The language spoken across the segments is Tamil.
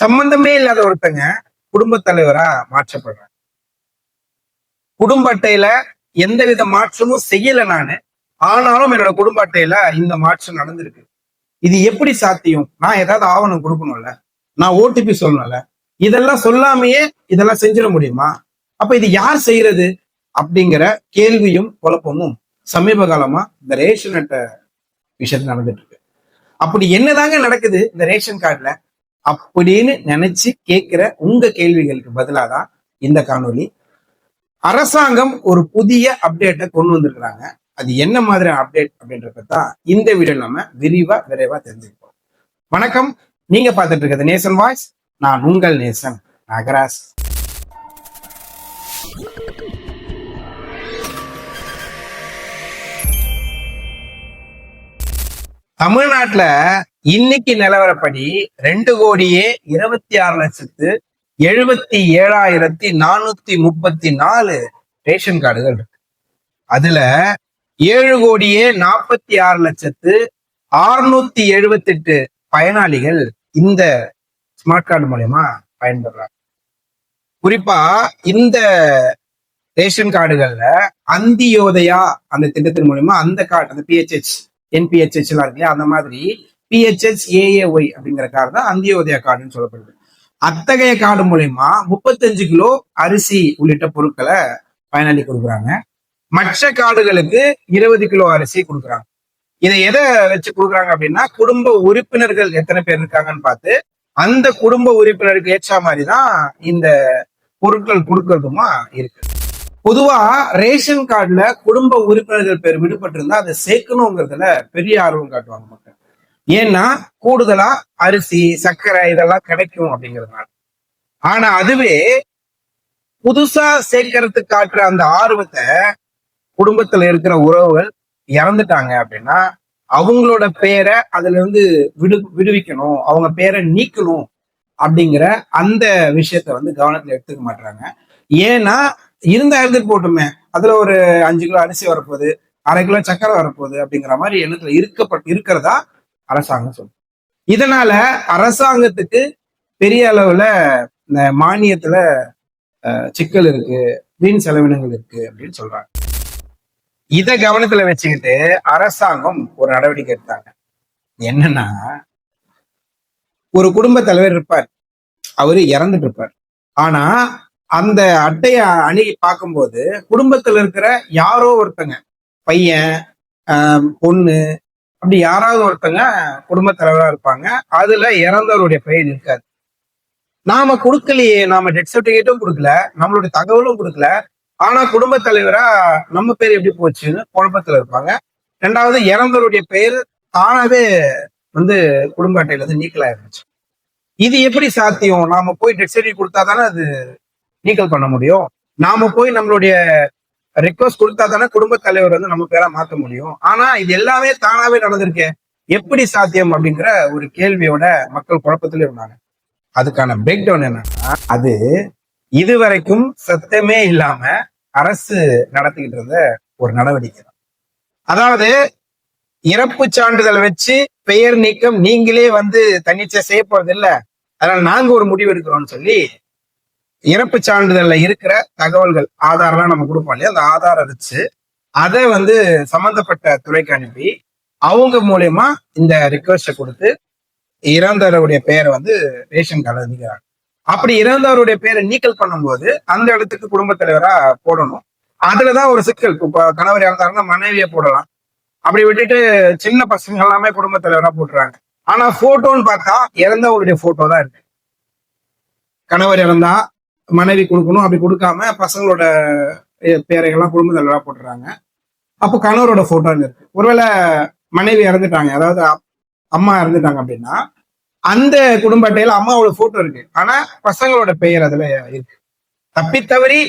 சம்பந்தமே இல்லாத ஒருத்தங்க குடும்ப தலைவரா மாற்றப்படுறாங்க. குடும்ப அட்டையில எந்தவித மாற்றமும் செய்யல நானு. ஆனாலும் என்னோட குடும்ப அட்டையில இந்த மாற்றம் நடந்திருக்கு. இது எப்படி சாத்தியம்? நான் ஏதாவது ஆவணம் கொடுக்கணும்ல? நான் ஓடிபி சொல்லணும்ல? இதெல்லாம் சொல்லாமையே இதெல்லாம் செஞ்சிட முடியுமா? அப்ப இது யார் செய்யறது? அப்படிங்கிற கேள்வியும் குழப்பமும் சமீப காலமா இந்த ரேஷன் அட்டை விஷயத்துல நடந்துட்டு இருக்கு. அப்படி என்னதாங்க நடக்குது இந்த ரேஷன் கார்டுல? அப்படின்னு நினைச்சு கேட்கிற உங்க கேள்விகளுக்கு பதிலாதான் இந்த காணொளி அரசாங்கம் ஒரு புதிய அப்டேட்டை கொண்டு வந்திருக்கிறாங்க. அது என்ன மாதிரி அப்டேட் அப்படின்றத தான் இந்த வீடியோ நம்ம விரிவா விரைவா தெரிஞ்சுப்போம். வணக்கம். நீங்க பார்த்துட்டு இருக்கிறது நேசன் வாய்ஸ். நான் உங்கள் நேசன் நகராஸ் தமிழ்நாட்டுல இன்னைக்கு நிலவரப்படி ரெண்டு கோடியே இருபத்தி ஆறு லட்சத்து எழுபத்தி ஏழாயிரத்தி நானூத்தி முப்பத்தி நாலு ரேஷன் கார்டுகள் இருக்கு. அதுல ஏழு கோடியே நாற்பத்தி ஆறு லட்சத்து ஆறுநூத்தி எழுபத்தி எட்டு பயனாளிகள் இந்த ஸ்மார்ட் கார்டு மூலயமா பயன்படுறாங்க குறிப்பா இந்த ரேஷன் கார்டுகள்ல அந்தியோதயா அந்த திட்டத்தின் மூலயமா அந்த கார்டு அந்த பிஹெச்ஹெச் என்பிஹெச்ஹெச் எல்லாம் இருக்கு அந்த மாதிரி பிஹெச்எஸ் ஏஏஒய் அப்படிங்கிற கார்டு தான் அந்தியோதயா கார்டுன்னு சொல்லப்படுது. அத்தகைய கார்டு மூலயமா முப்பத்தஞ்சு கிலோ அரிசி உள்ளிட்ட பொருட்களை பயனாளி கொடுக்குறாங்க. மற்ற கார்டுகளுக்கு இருபது கிலோ அரிசி கொடுக்குறாங்க. இதை எதை வச்சு கொடுக்குறாங்க அப்படின்னா குடும்ப உறுப்பினர்கள் எத்தனை பேர் இருக்காங்கன்னு பார்த்து அந்த குடும்ப உறுப்பினருக்கு ஏற்ற மாதிரி தான் இந்த பொருட்கள் கொடுக்கறதுமா இருக்கு. பொதுவா ரேஷன் கார்டுல குடும்ப உறுப்பினர்கள் பேர் விடுபட்டு இருந்தா அதை சேர்க்கணுங்கிறதுல பெரிய ஆர்வம் காட்டுவாங்க மக்கள். ஏன்னா கூடுதலா அரிசி சர்க்கரை இதெல்லாம் கிடைக்கும் அப்படிங்கிறதுனால. ஆனா அதுவே புதுசா சேர்க்கறதுக்கு காட்டுற அந்த ஆர்வத்தை குடும்பத்துல இருக்கிற உறவுகள் இறந்துட்டாங்க அப்படின்னா அவங்களோட பேரை அதுல இருந்து விடு விடுவிக்கணும் அவங்க பேரை நீக்கணும் அப்படிங்கிற அந்த விஷயத்த வந்து கவனத்துல எடுத்துக்க மாட்டாங்க ஏன்னா இருந்தா இருந்துட்டு போட்டுமே அதுல ஒரு அஞ்சு கிலோ அரிசி வரப்போகுது அரை கிலோ சக்கரை வரப்போகுது அப்படிங்கிற மாதிரி எண்ணத்துல இருக்கப்பட்டு இருக்கிறதா அரசாங்கம் சொல்லுது. இதனால அரசாங்கத்துக்கு பெரிய அளவுல இந்த மானியத்துல அஹ், சிக்கல் இருக்கு வீண் செலவினங்கள் இருக்கு அப்படின்னு சொல்றாங்க. இத கவனத்துல வச்சுக்கிட்டு அரசாங்கம் ஒரு நடவடிக்கை எடுத்தாங்க. என்னன்னா ஒரு குடும்ப தலைவர் இருப்பார். அவரு இறந்துட்டு இருப்பார். ஆனா அந்த அட்டைய அணுகி பார்க்கும்போது குடும்பத்துல இருக்கிற யாரோ ஒருத்தங்க பையன் பொண்ணு அப்படி யாராவது ஒருத்தங்க குடும்ப தலைவராக இருப்பாங்க அதுல இறந்தவருடைய பெயர் இருக்காது. நாம கொடுக்கலையே நாம டெத் சர்டிபிகேட்டும் கொடுக்கல நம்மளுடைய தகவலும் கொடுக்கல ஆனா குடும்ப தலைவரா நம்ம பேர் எப்படி போச்சுன்னு குழப்பத்துல இருப்பாங்க. ரெண்டாவது இறந்தவருடைய பெயர் தானாவே வந்து குடும்ப அட்டையில இருந்து நீக்கலா இது எப்படி சாத்தியம்? நாம போய் டெத் சர்டிபிகேட் கொடுத்தா தானே அது நீக்கல் பண்ண முடியும்? நாம போய் நம்மளுடைய ரிக்வஸ்ட் கொடுத்தா தானே குடும்ப தலைவர் வந்து நம்ம பேரா மாத்த முடியும். ஆனா இது எல்லாமே தானாவே நடந்திருக்கு. எப்படி சாத்தியம் அப்படிங்கிற ஒரு கேள்வியோட மக்கள் குழப்பத்துல இருந்தாங்க. அதுக்கான பிரேக் டவுன் என்னன்னா அது இதுவரைக்கும் சத்தமே இல்லாம அரசு நடத்திக்கிட்டு இருந்த ஒரு நடவடிக்கை தான். அதாவது இறப்பு சான்றிதழ் வச்சு பெயர் நீக்கம் நீங்களே வந்து தன்னிச்சை செய்ய போறது இல்ல அதனால நாங்க ஒரு முடிவு எடுக்கிறோம்னு சொல்லி இறப்பு சான்றிதழ்ல இருக்கிற தகவல்கள் ஆதார்லாம் நம்ம கொடுப்போம் இல்லையா? அந்த ஆதாரம் வச்சு அதை வந்து சம்பந்தப்பட்ட துறைக்கு அனுப்பி அவங்க மூலியமா இந்த ரிக்வஸ்ட கொடுத்து இறந்தவருடைய பெயரை வந்து ரேஷன் கார்டில் நீக்கிறாங்க அப்படி இறந்தவருடைய பேரை நீக்கல் பண்ணும்போது அந்த இடத்துக்கு குடும்பத் தலைவரா போடணும். அதுலதான் ஒரு சிக்கல். இப்போ கணவர் இறந்தாருன்னா மனைவியை போடலாம். அப்படி விட்டுட்டு சின்ன பசங்க எல்லாமே குடும்பத் தலைவரா போட்டுறாங்க. ஆனா போட்டோன்னு பார்த்தா இறந்தவருடைய போட்டோ தான் இருக்கு. கணவர் இறந்தா மனைவி கொடுக்கணும். அப்படி கொடுக்காம பசங்களோட பேரைகள்லாம் குடும்ப தலைவரா போட்டுறாங்க. அப்போ கணவரோட போட்டோ இருக்கு. ஒருவேளை மனைவி இறந்துட்டாங்க. அதாவது அம்மா இறந்துட்டாங்க அப்படின்னா அந்த குடும்ப அட்டையில அம்மாவோட போட்டோ இருக்கு. ஆனா பசங்களோட பெயர் அதுல இருக்கு. தப்பி தவறி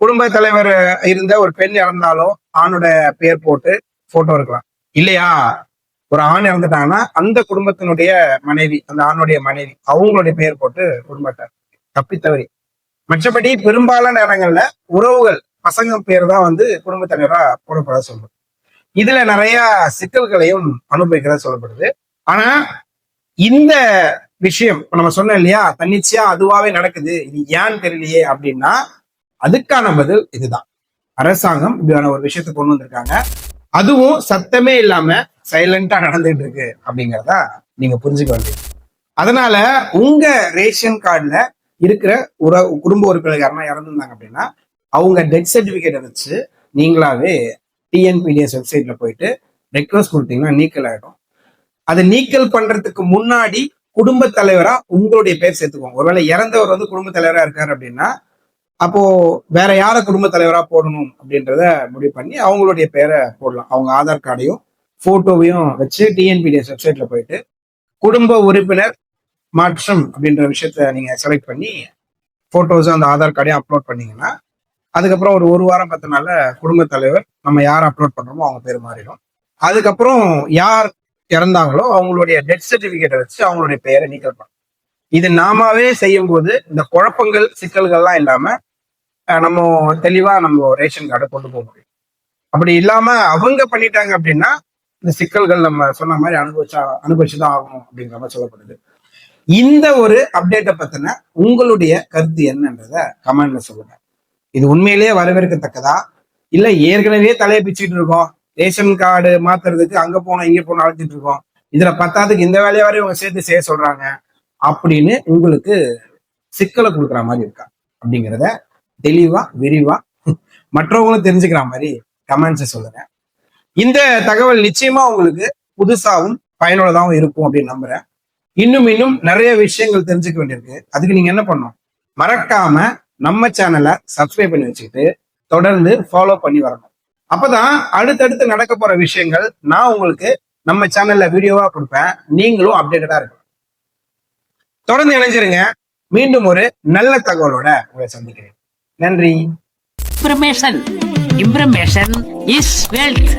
குடும்ப தலைவர் இருந்த ஒரு பெண் இறந்தாலும் ஆணோட பெயர் போட்டு போட்டோ இருக்கலாம். இல்லையா? ஒரு ஆண் இறந்துட்டாங்கன்னா அந்த குடும்பத்தினுடைய மனைவி அந்த ஆணுடைய மனைவி அவங்களுடைய பெயர் போட்டு குடும்பத்தை அட்டை. தப்பி தவறி. மற்றபடி பெரும்பாலான நேரங்கள்ல உறவுகள் பசங்க பேர் தான் வந்து குடும்ப தலைவரா போடப்பட சொல்றது இதுல நிறைய சிக்கல்களையும் அனுபவிக்கிறதா சொல்லப்படுது. ஆனா இந்த விஷயம் நம்ம சொன்னோம் இல்லையா தன்னிச்சையா அதுவாவே நடக்குது இது ஏன்னு தெரியலையே அப்படின்னா அதுக்கான பதில் இதுதான். அரசாங்கம் இப்படியான ஒரு விஷயத்தை கொண்டு வந்திருக்காங்க. அதுவும் சத்தமே இல்லாம சைலண்டா நடந்துட்டு இருக்கு அப்படிங்கறத நீங்க புரிஞ்சுக்க வேண்டியது. அதனால உங்க ரேஷன் கார்டுல இருக்கிற ஒரு குடும்ப உறுப்பினர் யாருன்னா இறந்துருந்தாங்க அப்படின்னா அவங்க டெத் சர்டிஃபிகேட்டை வச்சு நீங்களாவே டிஎன்பிடிஎஸ் வெப்சைட்ல போயிட்டு ரெக்வஸ்ட் கொடுத்தீங்கன்னா நீக்கல் ஆகிடும் அதை நீக்கல் பண்றதுக்கு முன்னாடி குடும்ப தலைவரா உங்களுடைய பேர் சேர்த்துக்கோங்க. ஒருவேளை இறந்தவர் வந்து குடும்ப தலைவரா இருக்காரு அப்படின்னா அப்போ வேற யார குடும்ப தலைவரா போடணும் அப்படின்றத முடிவு பண்ணி அவங்களுடைய பேரை போடலாம். அவங்க ஆதார் கார்டையும் போட்டோவையும் வச்சு டிஎன்பிடிஎஸ் வெப்சைட்ல போயிட்டு குடும்ப உறுப்பினர் மாற்றம் அப்படின்ற விஷயத்த நீங்க செலக்ட் பண்ணி போட்டோஸும் அந்த ஆதார் கார்டையும் அப்லோட் பண்ணீங்கன்னா அதுக்கப்புறம் ஒரு ஒரு வாரம் பத்து நாள்ல குடும்ப தலைவர் நம்ம யார் அப்லோட் பண்றோமோ அவங்க பேர் மாறிடும். அதுக்கப்புறம் யார் இறந்தாங்களோ அவங்களுடைய டெத் சர்டிபிகேட்டை வச்சு அவங்களுடைய பெயரை நீக்கல் பண்ணணும். இது நாமாவே செய்யும் போது இந்த குழப்பங்கள் சிக்கல்கள்லாம் இல்லாம நம்ம தெளிவா நம்ம ரேஷன் கார்டை கொண்டு போக முடியும். அப்படி இல்லாம அவங்க பண்ணிட்டாங்க அப்படின்னா இந்த சிக்கல்கள் நம்ம சொன்ன மாதிரி அனுபவிச்சா அனுபவிச்சுதான் ஆகணும் அப்படிங்கிற மாதிரி சொல்லப்படுது. இந்த ஒரு அப்டேட்டை பத்தின உங்களுடைய கருத்து என்னன்றத கமெண்ட்ல சொல்லுங்க. இது உண்மையிலேயே வரவேற்கத்தக்கதா? இல்ல ஏற்கனவே தலையை பிச்சுட்டு இருக்கோம். ரேஷன் கார்டு மாத்துறதுக்கு அங்க போனோம் இங்க போனோம் அழைச்சிட்டு இருக்கோம். இதுல பத்தாவதுக்கு இந்த வேலையை வரையும் இவங்க சேர்த்து செய்ய சொல்றாங்க. அப்படின்னு உங்களுக்கு சிக்கலை கொடுக்குற மாதிரி இருக்கா? அப்படிங்கிறத தெளிவா விரிவா மற்றவங்களும் தெரிஞ்சுக்கிற மாதிரி கமெண்ட்ஸ் சொல்லுங்க. இந்த தகவல் நிச்சயமா உங்களுக்கு புதுசாகவும் பயனுள்ளதாகவும் இருக்கும் அப்படின்னு நம்புறேன். இன்னும் இன்னும் நிறைய விஷயங்கள் தெரிஞ்சுக்க வேண்டியிருக்கு. அதுக்கு நீங்க என்ன பண்ணணும்? மறக்காம நம்ம சேனலை சப்ஸ்கிரைப் பண்ணி வச்சுக்கிட்டு தொடர்ந்து ஃபாலோ பண்ணி வரணும். அப்பதான் அடுத்தடுத்து நடக்க போற விஷயங்கள் நான் உங்களுக்கு நம்ம சேனல்ல வீடியோவா கொடுப்பேன். நீங்களும் அப்டேட்டடா இருக்கணும் தொடர்ந்து இணைஞ்சிருங்க. மீண்டும் ஒரு நல்ல தகவலோட உங்களை சந்திக்கிறேன். நன்றி. Information. Information is wealth.